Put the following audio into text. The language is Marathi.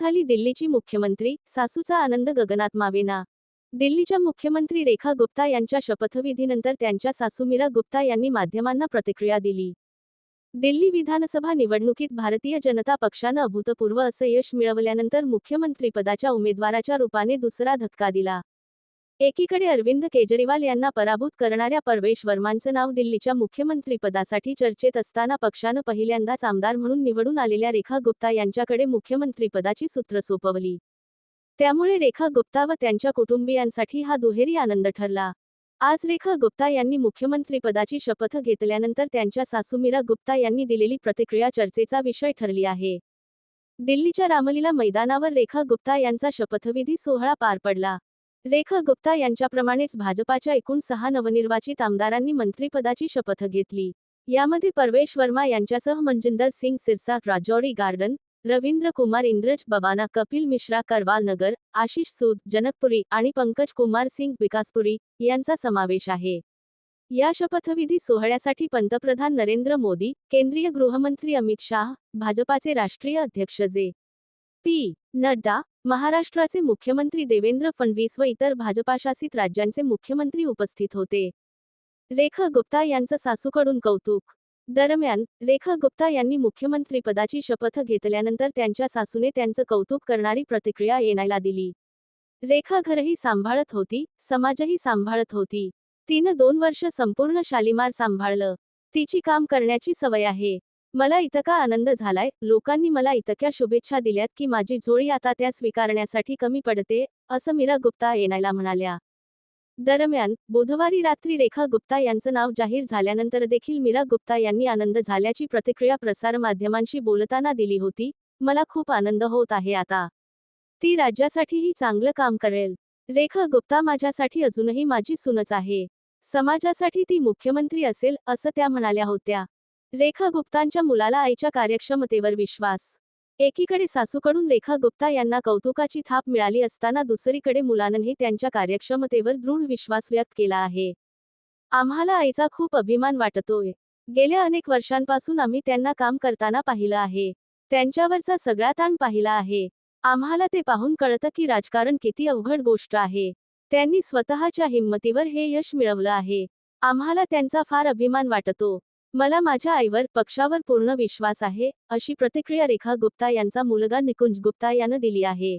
झाली दिल्लीची मुख्यमंत्री सासूचा आनंद गगनात मावेना. दिल्लीच्या मुख्यमंत्री रेखा गुप्ता यांच्या शपथविधीनंतर त्यांच्या सासू मीरा गुप्ता यांनी माध्यमांना प्रतिक्रिया दिली. दिल्ली विधानसभा निवडणुकीत भारतीय जनता पक्षानं अभूतपूर्व असं यश मिळवल्यानंतर मुख्यमंत्रीपदाच्या उमेदवाराच्या रूपाने दुसरा धक्का दिला. एकीकडे अरविंद केजरीवाल यांना पराभूत करणाऱ्या परवेश वर्मांचं नाव दिल्लीच्या मुख्यमंत्रीपदासाठी चर्चेत असताना पक्षानं पहिल्यांदाच आमदार म्हणून निवडून आलेल्या रेखा गुप्ता यांच्याकडे मुख्यमंत्रीपदाची सूत्र सोपवली. त्यामुळे रेखा गुप्ता व त्यांच्या कुटुंबियांसाठी हा दुहेरी आनंद ठरला. आज रेखा गुप्ता यांनी मुख्यमंत्रीपदाची शपथ घेतल्यानंतर त्यांच्या सासूमीरा गुप्ता यांनी दिलेली प्रतिक्रिया चर्चेचा विषय ठरली आहे. दिल्लीच्या रामलीला मैदानावर रेखा गुप्ता यांचा शपथविधी सोहळा पार पडला. रेखा गुप्ता यांच्याप्रमाणेच भाजपाच्या एकूण सहा नवनिर्वाचित आमदारांनी मंत्रिपदाची शपथ घेतली. यामध्ये परवेश वर्मा यांच्यासह मनजिंदर सिंग सिरसा राजौरी गार्डन रवींद्र कुमार इंद्रज बबाना कपिल मिश्रा करवाल नगर आशिष सूद जनकपुरी आणि पंकज कुमार सिंग विकासपुरी यांचा समावेश आहे. या शपथविधी सोहळ्यासाठी पंतप्रधान नरेंद्र मोदी केंद्रीय गृहमंत्री अमित शाह भाजपाचे राष्ट्रीय अध्यक्ष जे. पी. नड्डा महाराष्ट्राचे मुख्यमंत्री देवेंद्र फडणवीस व इतर भाजपाशासित राज्यांचे मुख्यमंत्री उपस्थित होते. रेखा गुप्ता यांचं सासूकडून कौतुक. दरम्यान रेखा गुप्ता यांनी मुख्यमंत्रीपदाची शपथ घेतल्यानंतर त्यांच्या सासूने त्यांचं कौतुक करणारी प्रतिक्रिया येणायला दिली. रेखा घरही सांभाळत होती समाजही सांभाळत होती. तिनं दोन वर्ष संपूर्ण शालिमार सांभाळलं. तिची काम करण्याची सवय आहे. मला इतका आनंद झालाय. लोकांनी मला इतक्या शुभेच्छा दिल्यात की माझी झोळी आता त्या स्वीकारण्यासाठी कमी पडते असं मीरा गुप्ता येणायला म्हणाल्या. दरम्यान बुधवारी रात्री रेखा गुप्ता यांचं नाव जाहीर झाल्यानंतर देखील मीरा गुप्ता यांनी आनंद झाल्याची प्रतिक्रिया प्रसारमाध्यमांशी बोलताना दिली होती. मला खूप आनंद होत आहे आता. ती राज्यासाठीही चांगलं काम करेल. रेखा गुप्ता माझ्यासाठी अजूनही माझी सूनच आहे. समाजासाठी ती मुख्यमंत्री असेल असं त्या म्हणाल्या होत्या. रेखा गुप्तांच्या मुलाला आईच्या कार्यक्षमतेवर विश्वास. एकीकडे सासूकडून रेखा गुप्ता यांना कौतुकाची थाप मिळाली असताना दुसरीकडे मुलानंही त्यांच्या कार्यक्षमतेवर दृढ विश्वास व्यक्त केला आहे. आम्हाला आईचा खूप अभिमान वाटतोय. गेल्या अनेक वर्षांपासून आम्ही त्यांना काम करताना पाहिलं आहे. त्यांच्यावरचा सगळा ताण पाहिला आहे. आम्हाला ते पाहून कळतं की राजकारण किती अवघड गोष्ट आहे. त्यांनी स्वतःच्या हिंमतीवर हे यश मिळवलं आहे. आम्हाला त्यांचा फार अभिमान वाटतो. मला माझ्या आईवर पक्षावर पूर्ण विश्वास आहे अशी प्रतिक्रिया रेखा गुप्ता यांचा मुलगा निकुंज गुप्ता यानं दिली आहे.